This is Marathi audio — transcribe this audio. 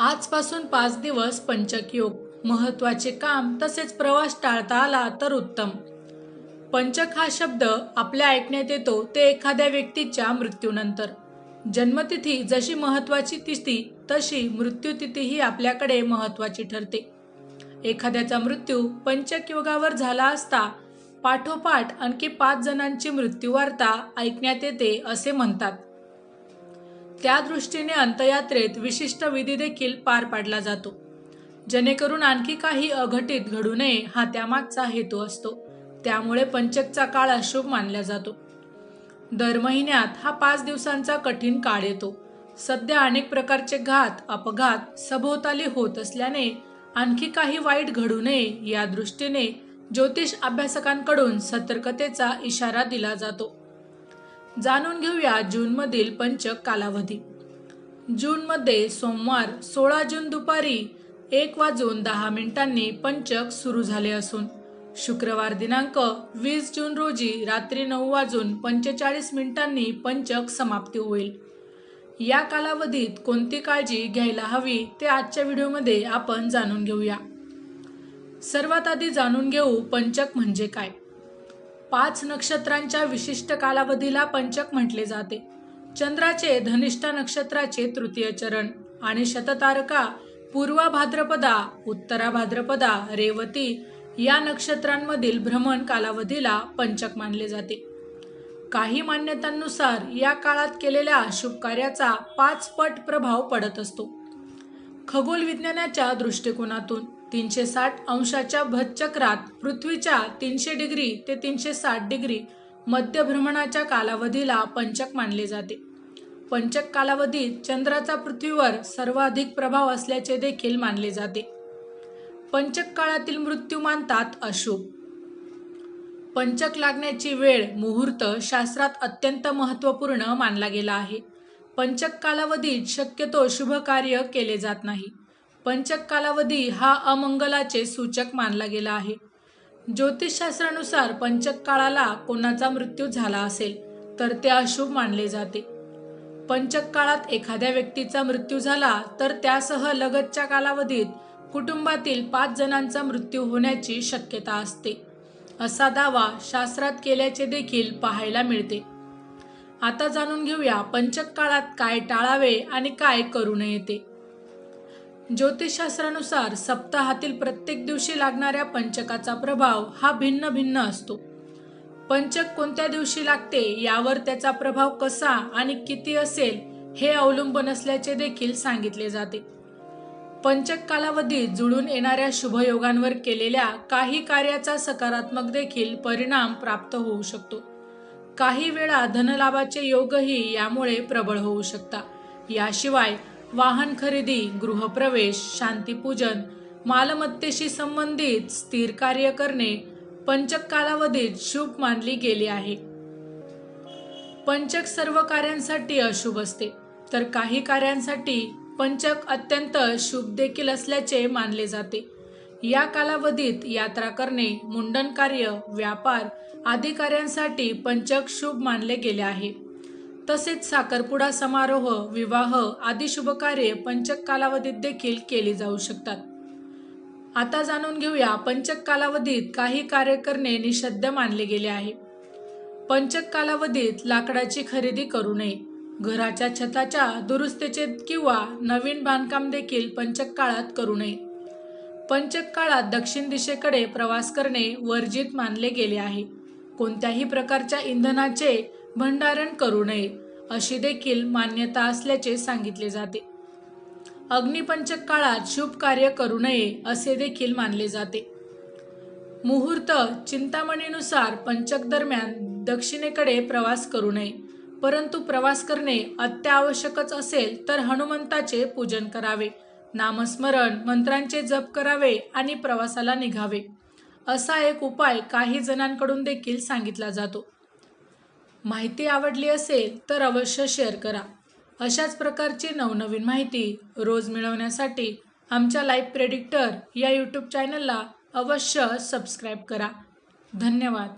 आजपासून पाच दिवस पंचक योग महत्त्वाचे काम तसेच प्रवास टाळता आला तर उत्तम. पंचक हा शब्द आपल्या ऐकण्यात येतो ते एखाद्या व्यक्तीच्या मृत्यूनंतर. जन्मतिथी जशी महत्वाची तिथी तशी मृत्यूतिथीही आपल्याकडे महत्वाची ठरते. एखाद्याचा मृत्यू पंचक योगावर झाला असता पाठोपाठ आणखी पाच जणांची मृत्यूवार्ता ऐकण्यात येते असे म्हणतात. त्या दृष्टीने अंतयात्रेत विशिष्ट विधी देखील पार पाडला जातो. जेणेकरून आणखी काही अघटित घडू नये हा त्यामागचा हेतू असतो. त्यामुळे पंचकचा काळ अशुभ मानला जातो. दर महिन्यात हा पाच दिवसांचा कठीण काळ येतो. सध्या अनेक प्रकारचे घात अपघात सभोवताली होत असल्याने आणखी काही वाईट घडू नये या दृष्टीने ज्योतिष अभ्यासकांकडून सतर्कतेचा इशारा दिला जातो. जाणून घेऊया जूनमधील पंचक कालावधी. जूनमध्ये सोमवार सोळा जून दुपारी एक वाजून दहा मिनिटांनी पंचक सुरू झाले असून शुक्रवार दिनांक वीस जून रोजी रात्री नऊ वाजून पंचेचाळीस मिनिटांनी पंचक समाप्ती होईल. या कालावधीत कोणती काळजी घ्यायला हवी ते आजच्या व्हिडिओमध्ये आपण जाणून घेऊया. सर्वात आधी जाणून घेऊ पंचक म्हणजे काय. पाच नक्षत्रांच्या विशिष्ट कालावधीला पंचक म्हटले जाते. चंद्राचे धनिष्ठा नक्षत्राचे तृतीय चरण आणि शततारका पूर्वा भाद्रपदा उत्तरा भाद्रपदा रेवती या नक्षत्रांमधील भ्रमण कालावधीला पंचक मानले जाते. काही मान्यतांनुसार या काळात केलेल्या शुभ कार्याचा पाच पट प्रभाव पडत असतो. खगोल विज्ञानाच्या दृष्टिकोनातून तीनशे साठ अंशाच्या भचक्रात पृथ्वीच्या तीनशे डिग्री ते तीनशे साठ डिग्री मध्यभ्रमणाच्या कालावधीला पंचक मानले जाते. पंचक कालावधीत चंद्राचा पृथ्वीवर सर्वाधिक प्रभाव असल्याचे देखील मानले जाते. पंचक काळातील मृत्यू मानतात अशुभ पंचक लागण्याची वेळ मुहूर्त शास्त्रात अत्यंत महत्त्वपूर्ण मानला गेला आहे. पंचक कालावधीत शक्यतो शुभ कार्य केले जात नाही. पंचक कालावधी हा अमंगलाचे सूचक मानला गेला आहे. ज्योतिषशास्त्रानुसार पंचक काळाला कोणाचा मृत्यू झाला असेल तर ते अशुभ मानले जाते. पंचक काळात एखाद्या व्यक्तीचा मृत्यू झाला तर त्यासह लगतच्या कालावधीत कुटुंबातील पाच जणांचा मृत्यू होण्याची शक्यता असते. असा दावा शास्त्रात केल्याचे देखील पाहायला मिळते. आता जाणून घेऊया पंचक काळात काय टाळावे आणि काय करू नये ते. ज्योतिषशास्त्रानुसार सप्ताहातील प्रत्येक दिवशी लागणाऱ्या पंचकाचा प्रभाव हा भिन्न भिन्न असतो. पंचक कोणत्या दिवशी लागते यावर त्याचा प्रभाव कसा आणि किती असेल हे अवलंबून असल्याचे देखील सांगितले जाते. पंचक कालावधीत जुळून येणाऱ्या शुभयोगांवर केलेल्या काही कार्याचा सकारात्मक देखील परिणाम प्राप्त होऊ शकतो. काही वेळा धनलाभाचे योगही यामुळे प्रबळ होऊ शकता. याशिवाय वाहन खरेदी गृहप्रवेश शांतीपूजन मालमत्तेशी संबंधित स्थिर कार्य करणे पंचक कालावधीत शुभ मानली गेली आहे. पंचक सर्व कार्यांसाठी अशुभ असते. तर काही कार्यांसाठी पंचक अत्यंत शुभ देखील असल्याचे मानले जाते. या कालावधीत यात्रा करणे मुंडन कार्य व्यापार आदी कार्यांसाठी पंचक शुभ मानले गेले आहे. तसेच साखरपुडा समारोह विवाह आदी शुभकार्ये पंचक कालावधीत देखील केली जाऊ शकतात. आता जाणून घेऊया पंचक कालावधीत काही कार्य करणे निषिद्ध मानले गेले आहे. पंचक कालावधीत लाकडाची खरेदी करू नये. घराच्या छताच्या दुरुस्तीचे किंवा नवीन बांधकाम देखील पंचक काळात करू नये. पंचक काळात दक्षिण दिशेकडे प्रवास करणे वर्जित मानले गेले आहे. कोणत्याही प्रकारच्या इंधनाचे भंडारण करू नये अशी देखील मान्यता असल्याचे सांगितले जाते. अग्निपंचक काळात शुभ कार्य करू नये असे देखील मानले जाते. मुहूर्त चिंतामणीनुसार पंचक दरम्यान दक्षिणेकडे प्रवास करू नये परंतु प्रवास करणे अत्यावश्यकच असेल तर हनुमंताचे पूजन करावे नामस्मरण मंत्रांचे जप करावे आणि प्रवासाला निघावे असा एक उपाय काही जणांकडून देखील सांगितला जातो. माहिती आवडली असेल तर अवश्य शेअर करा. अशाच प्रकारची नवनवीन माहिती रोज मिळवण्यासाठी आमच्या लाईव्ह प्रेडिक्टर या यूट्यूब चॅनलला अवश्य सबस्क्राईब करा. धन्यवाद.